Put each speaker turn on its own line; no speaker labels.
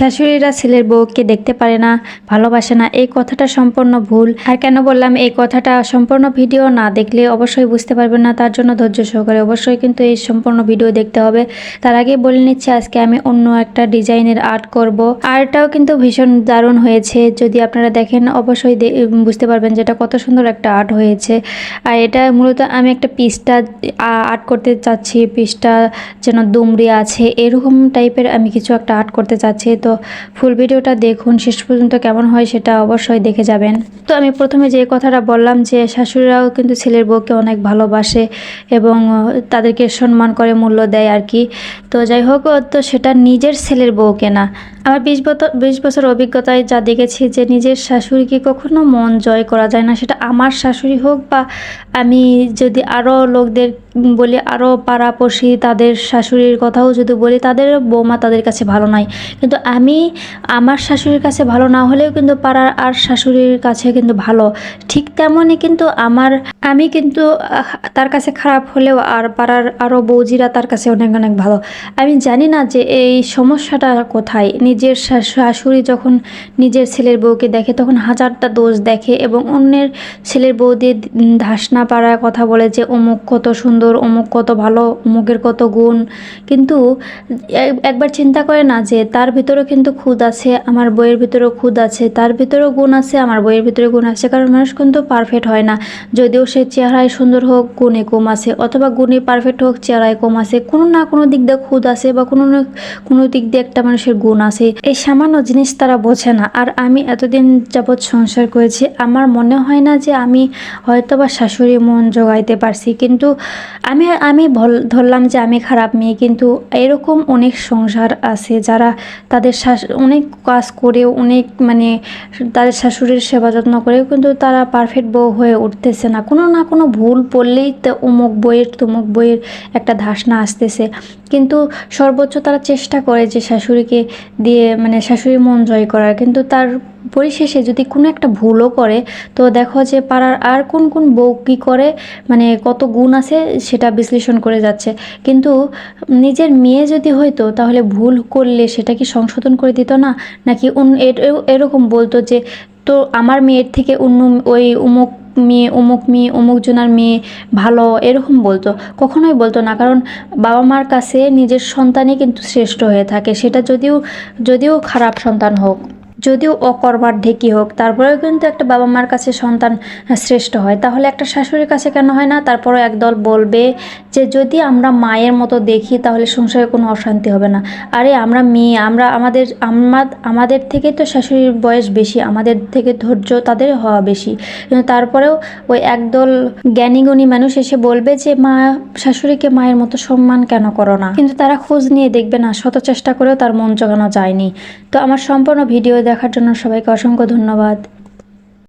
শাশুড়িরা ছেলের বউকে দেখতে পারে না, ভালোবাসে না। এই কথাটা সম্পূর্ণ ভুল। আর কেন বললাম এই কথাটা? সম্পূর্ণ ভিডিও না দেখলে অবশ্যই বুঝতে পারবেন না। তার জন্য ধৈর্য সহকারে অবশ্যই কিন্তু এই সম্পূর্ণ ভিডিও দেখতে হবে। তার আগে বলে নিচ্ছি, আজকে আমি অন্য একটা ডিজাইনের আর্ট করব। আর্টটাও কিন্তু ভীষণ দারুণ হয়েছে। যদি আপনারা দেখেন, অবশ্যই বুঝতে পারবেন যেটা কত সুন্দর একটা আর্ট হয়েছে। আর এটা মূলত আমি একটা পিসটা আর্ট করতে চাচ্ছি। পিসটা যেন দুমড়ি আছে। এরকম টাইপের আমি কিছু একটা আর্ট করতে চাচ্ছি। তো ফুল ভিডিওটা দেখুন, শেষ পর্যন্ত কেমন হয় সেটা অবশ্যই দেখে যাবেন। তো আমি প্রথমে যে কথাটা বললাম যে শাশুড়িরাও কিন্তু ছেলের বউকে অনেক ভালোবাসে এবং তাদেরকে সম্মান করে, মূল্য দেয় আর কি। তো যাই হোক, তো সেটা নিজের ছেলের বউকে না। আমার বিশ বছর বিশ বছর অভিজ্ঞতায় যা দেখেছি যে নিজের শাশুড়িকে কখনো মন জয় করা যায় না। সেটা আমার শাশুড়ি হোক বা আমি যদি আরও লোকদের বলি আরও পাড়াপড়শি তাদের শাশুড়ির কথাও যদি বলি, তাদের বৌমা তাদের কাছে ভালো নয় কিন্তু আমি আমার শাশুড়ির কাছে ভালো না হলেও কিন্তু পাড়ার আর শাশুড়ির কাছে কিন্তু ভালো। ঠিক তেমনই কিন্তু আমার, আমি কিন্তু তার কাছে খারাপ হলেও আর পাড়ার আরও বৌজিরা তার কাছে অনেক অনেক ভালো। আমি জানি না যে এই সমস্যাটা কোথায়। নিজের শাশুড়ি যখন নিজের ছেলের বউকে দেখে তখন হাজারটা দোষ দেখে এবং অন্যের ছেলের বউ দিয়ে ধাস না পারার কথা বলে যে অমুক কত সুন্দর অমুক কত ভালো, অমুকের কত গুণ। কিন্তু একবার চিন্তা করে না যে তার ভিতরেও কিন্তু খুদ আছে, আমার বইয়ের ভিতরেও খুদ আছে, তার ভিতরেও গুণ আছে, আমার বইয়ের ভিতরে গুণ আছে। কারণ মানুষ কিন্তু পারফেক্ট হয় না। যদিও সে চেহারায় সুন্দর হোক, গুণে কম আছে, অথবা গুণে পারফেক্ট হোক, চেহারায় কম আছে, কোনো না কোনো দিক দিয়ে খুদ আছে বা কোনো না কোনো দিক দিয়ে একটা মানুষের গুণ আছে। এই সামান্য জিনিস তারা বোঝে না। আর আমি এতদিন যাবৎ সংসার করেছি, আমার মনে হয় না যে আমি হয়তো বা শাশুড়ি মন জোগাইতে পারছি। কিন্তু আমি আমি ধরলাম যে আমি খারাপ মেয়ে, কিন্তু এরকম অনেক সংসার আছে যারা তাদের শাশ, অনেক কাজ করেও, অনেক মানে তাদের শাশুড়ির সেবা যত্ন করেও কিন্তু তারা পারফেক্ট বউ হয়ে উঠতেছে না। কোনো না কোনো ভুল পড়লেই তো অমুক বইয়ের তমুক বইয়ের একটা ধাসনা আসতেছে। কিন্তু সর্বোচ্চ তারা চেষ্টা করে যে শাশুড়িকে দিয়ে মানে শাশুড়ির মন জয় করার। কিন্তু তার পরিশেষে যদি কোনো একটা ভুলও করে, তো দেখো যে পাড়ার আর কোন কোন বউ কী করে মানে কত গুণ আছে সেটা বিশ্লেষণ করে যাচ্ছে। কিন্তু নিজের মেয়ে যদি হইতো, তাহলে ভুল করলে সেটা কি সংশোধন করে দিত না? নাকি এরকম বলতো যে, তো আমার মেয়ের থেকে অন্য ওই উমুক মেয়ে অমুক মেয়ে অমুক জনার মেয়ে ভালো, এরকম বলতো। কখনোই বলতো না, কারণ বাবা মার কাছে নিজের সন্তানই কিন্তু শ্রেষ্ঠ হয়ে থাকে। সেটা যদিও যদিও খারাপ সন্তান হোক। যদিও অকর্মার ঢেকি হোক, তারপরেও কিন্তু একটা বাবা মার কাছে সন্তান শ্রেষ্ঠ হয়। তাহলে একটা শাশুড়ির কাছে কেন হয় না? তারপরে একদল বলবে যে, যদি আমরা মায়ের মতো দেখি, তাহলে সংসারে কোনো অশান্তি হবে না। আরে, আমরা মেয়ে, আমরা আমাদের আমা- আমাদের থেকে তো শাশুড়ির বয়স বেশি, আমাদের থেকে ধৈর্য তাদের হওয়া বেশি। কিন্তু তারপরেও ওই একদল জ্ঞানীগুণী মানুষ এসে বলবে যে, মা, শাশুড়িকে মায়ের মতো সম্মান কেন করো না? কিন্তু তারা খোঁজ নিয়ে দেখবে না, শত চেষ্টা করেও তার মন জোগানো যায়নি। তো আমার সম্পূর্ণ ভিডিও দেখার জন্য সবাইকে অসংখ্য ধন্যবাদ।